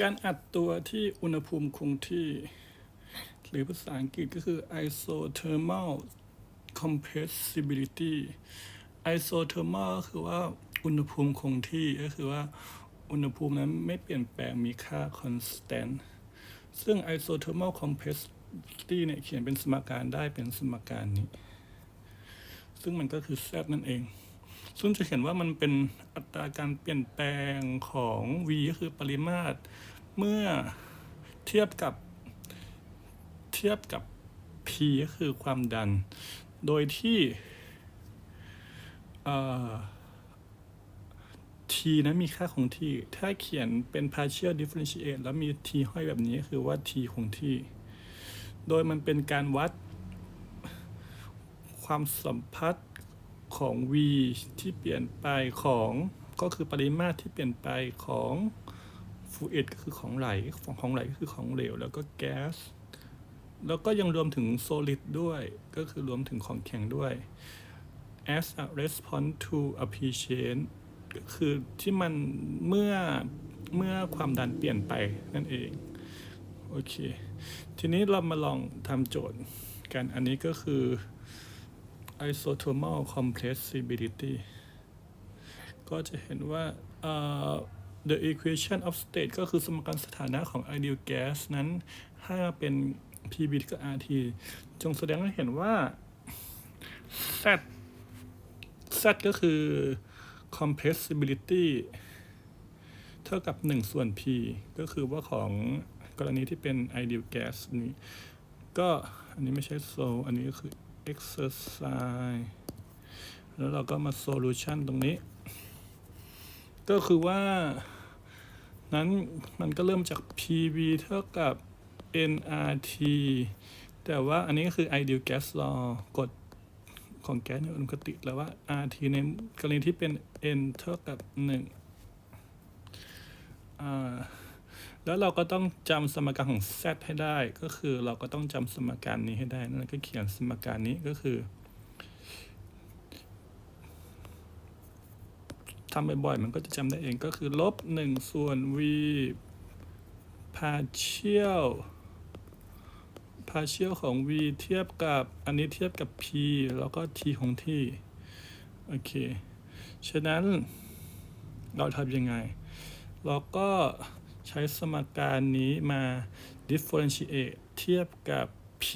การอัดตัวที่อุณหภูมิคงที่ หรือภาษาอังกฤษก็คือ isothermal compressibility isothermal ก็คือว่าอุณหภูมิคงที่ก็คือว่าอุณหภูมินั้นไม่เปลี่ยนแปลงมีค่า constant ซึ่ง isothermal compressibility เนี่ยเขียนเป็นสมการได้เป็นสมการนี้ ซึ่งมันก็คือ Z นั่นเอง ซึ่งจะเห็นว่ามันเป็นอัตราการเปลี่ยนแปลงของ v ก็คือปริมาตร เมื่อเทียบกับเทียบกับ p ก็คือความดัน โดยที่ t นั้นมีค่าคงที่ถ้าเขียนเป็น partial differentiate แล้วมี t ห้อยแบบนี้คือว่า t คงที่โดยมันเป็นการวัดความสัมพัทธ์ ของ v ที่เปลี่ยนไปของก็คือปริมาตรที่เปลี่ยนไปของ fluid ก็คือของไหลของของไหลก็คือของเหลว แล้วก็แก๊สแล้วก็ยังรวมถึง solid ด้วย ก็คือรวมถึงของแข็งด้วย as a response to a p change ก็คือที่มันเมื่อเมื่อความดันเปลี่ยนไปนั่นเอง โอเค ทีนี้เรามาลองทำโจทย์กันอันนี้ก็คือ isothermal compressibility ก็จะเห็นว่า the equation of state ก็คือสมการสถานะของ ideal gas นั้น ถ้าเป็น PV กับ RT จงแสดงให้เห็นว่า Z Z ก็คือ compressibility เท่ากับ 1 ส่วน P ก็คือว่าของกรณีที่เป็น ideal gas นี้ ก็อันนี้ไม่ใช่ so อันนี้ก็คือ exercise แล้วเราก็มา solution ตรงนี้ ก็คือว่า นั้นมันก็เริ่มจาก PV เท่ากับ nRT แต่ว่าอันนี้ก็คือ ideal gas law กฎของแก๊สในอุณหภูมิติแล้วว่า RT ในกรณีที่เป็น n เท่ากับ1อ่า แล้วเราก็ต้องจำสมการของ z ให้ได้ ก็คือเราก็ต้องจำสมการนี้ให้ได้ นั่นก็เขียนสมการนี้ก็คือทำบ่อยๆมันก็จะจำได้เองก็คือลบ1ส่วน v partial partial ของ v เทียบกับอันนี้เทียบกับ p แล้วก็ t ของทีโอเค ฉะนั้นเราทำยังไง เราก็ ใช้สมการนี้มา differentiate เทียบกับ p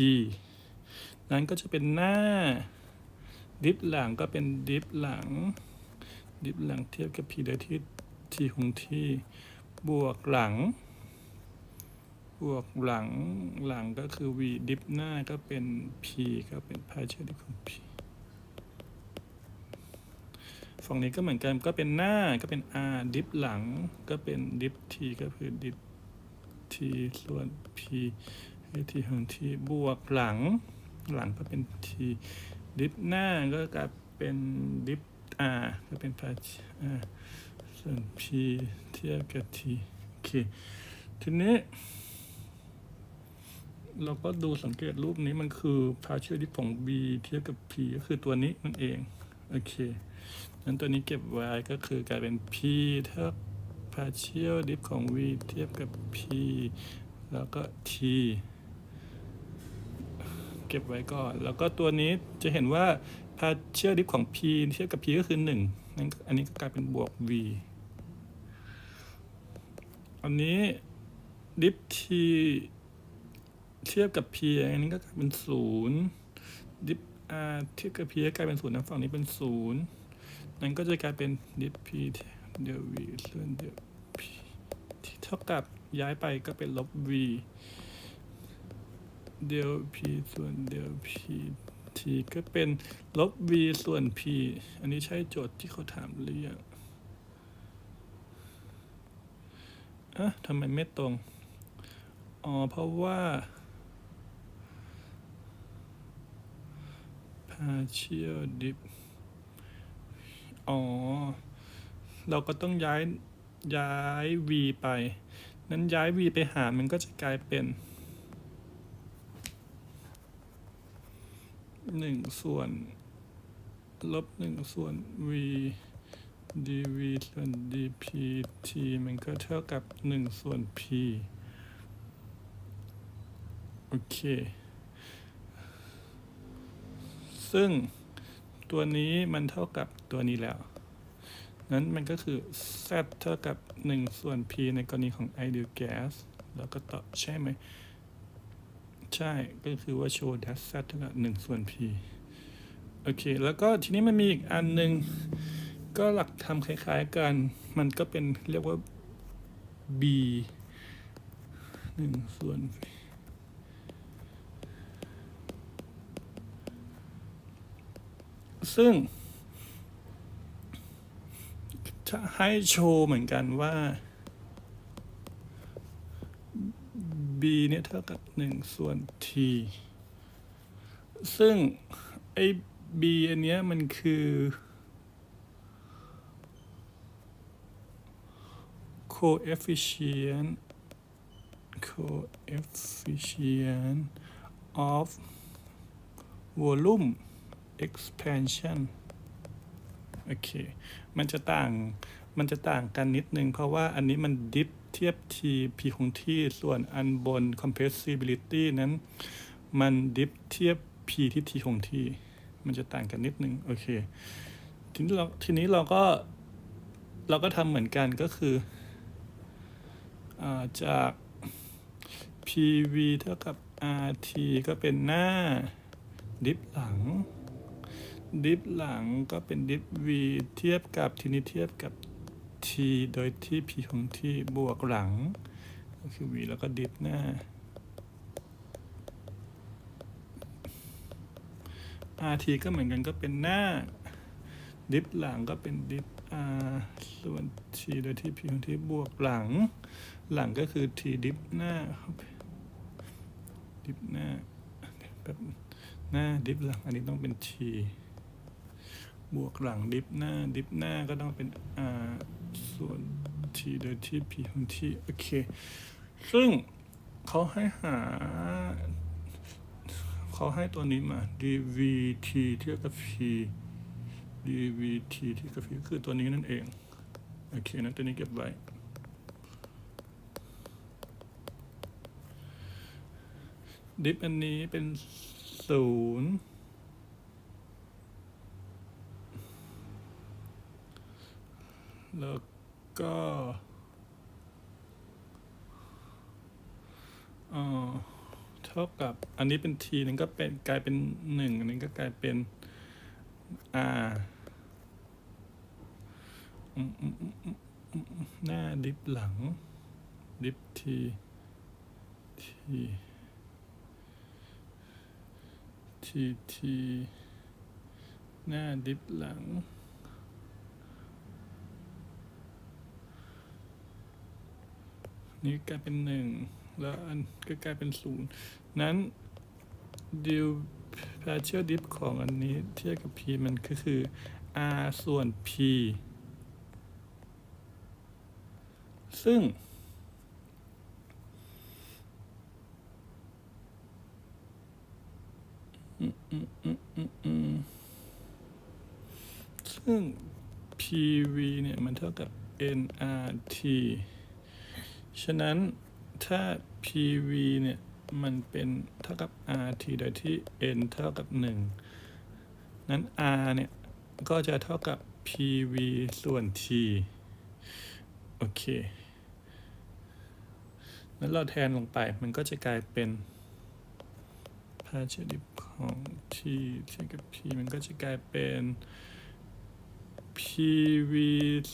นั้นก็จะเป็นหน้า ดิฟหลังก็เป็นดิฟหลัง ดิฟหลังเทียบกับ p โดยที่ t ของที่ บวกหลัง บวกหลัง หลังก็คือ v ดิฟหน้าก็เป็น p ก็เป็น partial diff ของ p ฝั่งนี้ก็เหมือนกันก็เป็นหน้าก็เป็น r ดิฟหลัง ก็เป็นดิฟ t ก็คือดิฟ t ส่วน p ให้ t ของ t บวกหลัง หลังก็เป็น t ดิฟหน้าก็กลายเป็นดิฟ r ก็เป็น partial r ส่วน p เทียบกับ t โอเค ทีนี้ เราก็ดูสังเกตรูปนี้มันคือ partial diff ของ b เทียบกับ p ก็คือตัวนี้นั่นเอง โอเคนั้นตัวนี้เก็บไว้ก็คือกลายเป็น p เท่า partial diff ของ v เทียบกับ p แล้วก็ t เก็บไว้ก่อน แล้วก็ตัวนี้จะเห็นว่า partial diff ของ p เทียบกับ p ก็คือ 1 นั่นอันนี้ก็กลายเป็นบวก v อันนี้ d i f t เทียบกับ p อันนี้ก็กลายเป็นศูนย์ diff r ทียบกับ p ก็กลายเป็นศูนย์นะฝั่งนี้เป็นศูนย์นั้นก็จะกลายเป็น diff p เดล v ส่วนเดล p ที่เท่ากับย้ายไปก็เป็นลบ v เดล p ส่วนเดล p t ก็เป็นลบ v ส่วน p อันนี้ใช่โจทย์ที่เขาถามหรือยังอะทำไมไม่ตรง อ๋อ เพราะว่า partial dip อ๋อ เราก็ต้องย้ายย้าย v ไป นั้นย้าย v ไปหารมันก็จะกลายเป็นหนึ่งส่วน ลบหนึ่งส่วน v dv ส่วน dpt มันก็เท่ากับ1ส่วน p โอเค ซึ่งตัวนี้มันเท่ากับตัวนี้แล้ว นั้นมันก็คือ z เท่ากับ 1 ส่วน p ในกรณีของ ideal gas แล้วก็ต่อใช่ไหม ใช่ ก็คือว่า show that z เท่ากับ 1 ส่วน p โอเค แล้วก็ทีนี้มันมีอีกอันหนึ่งก็หลักทำคล้ายๆกัน มันก็เป็นเรียกว่า b 1ส่วน p ซึ่ง จะให้โชว์เหมือนกันว่า b เนี่ยเท่ากับ 1 ส่วน t ซึ่ง ไอ้ b อันเนี้ยมันคือ coefficient coefficient of volume expansion โอเค มันจะต่าง มันจะต่างกันนิดนึง เพราะว่าอันนี้มันดิฟเทียบ t p คงที่ ส่วนอันบน compressibility นั้น มันดิฟเทียบ p ที่ t คงที่ มันจะต่างกันนิดนึง โอเค ทีนี้เรา ทีนี้เราก็ เราก็ทำเหมือนกันก็คืออาจาก pv เท่ากับ rt ก็เป็นหน้า ดิฟหลัง ดิฟหลังก็เป็นดิฟ v เทียบกับทีนี้เทียบกับ t โดยที่ p ของ t บวกหลัง ก็คือ v แล้วก็ดิฟหน้าอ rt ก็เหมือนกันก็เป็นหน้า ดิฟหลังก็เป็นดิฟ r ส่วน t โดยที่ p ของ t บวกหลัง หลังก็คือ t ดิฟหน้า ดิฟหน้าแบบหน้าดิฟหลัง อันนี้ต้องเป็น t บวกหลังดิฟหน้าดิฟหน้าก็ต้องเป็น r ส่วน t โดยที่ p ของ t โอเค ซึ่งเขาให้หา เขาให้ตัวนี้มา dvt เทียบกับ p dvt เทียบกับ p คือตัวนี้นั่นเอง โอเคนั้นตัวนี้เก็บไว้ดิฟอันนี้เป็นศูนย์ แล้วก็เออเท่ากับอันนี้เป็น t นึงก็เป็นกลายเป็นหนึ่งอันนี้ก็กลายเป็น r อืมอืมอืมอืมอืมหน้าดิฟหลัง ดิฟ t t ทีทีหน้าดิฟหลัง นี่กลายเป็นหนึ่งแล้วอันก็กลายเป็นศูนย์นั้นดิวพาเชอร์ดิฟของอันนี้เทียบกับ p มันก็คือ r ส่วน p ซึ่ง ซึ่ง PV เนี่ย มันเท่ากับ nRT ฉะนั้นถ้า PV เนี่ยมันเป็นเท่ากับ RT โดยที่ n เท่ากับ 1 นั้น R เนี่ยก็จะเท่ากับ PV ส่วน T โอเค นั้นเราแทนลงไปมันก็จะกลายเป็นพาเฉดิบของ t เทียบกับ p มันก็จะกลายเป็น pv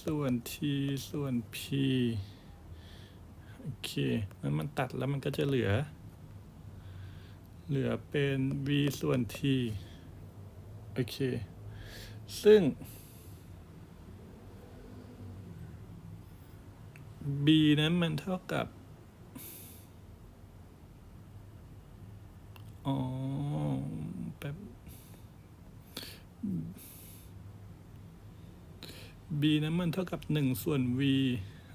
ส่วน t ส่วน p โอเคแล้วมันตัดแล้วมันก็จะเหลือ เหลือเป็น v ส่วน t โอเค ซึ่ง b นั้นมันเท่ากับ อ๋อแบบ b นั้นมันเท่ากับ 1 ส่วน v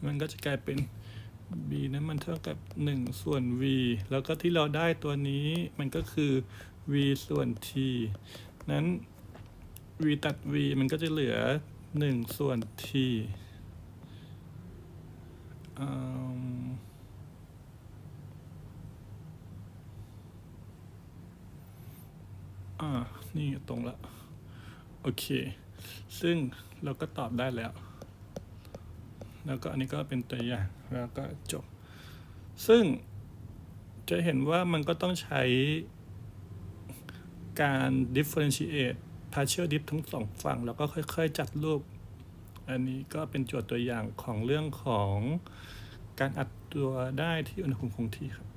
มันก็จะกลายเป็น b นั้นมันเท่ากับ 1 ส่วน v แล้วก็ที่เราได้ตัวนี้มันก็คือ v ส่วน t นั้น v ตัด v มันก็จะเหลือหนึ่งส่วนทีอ่า นี่ตรงละ โอเค ซึ่งเราก็ตอบได้แล้ว แล้วก็อันนี้ก็เป็นตัวอย่างแล้วก็จบ ซึ่งจะเห็นว่ามันก็ต้องใช้การ differentiate partial dip ทั้งสองฝั่ง แล้วก็ค่อย ๆ จัดรูป อันนี้ก็เป็นโจทย์ตัวอย่างของเรื่องของการอัดตัวได้ที่อุณหภูมิคงที่ครับ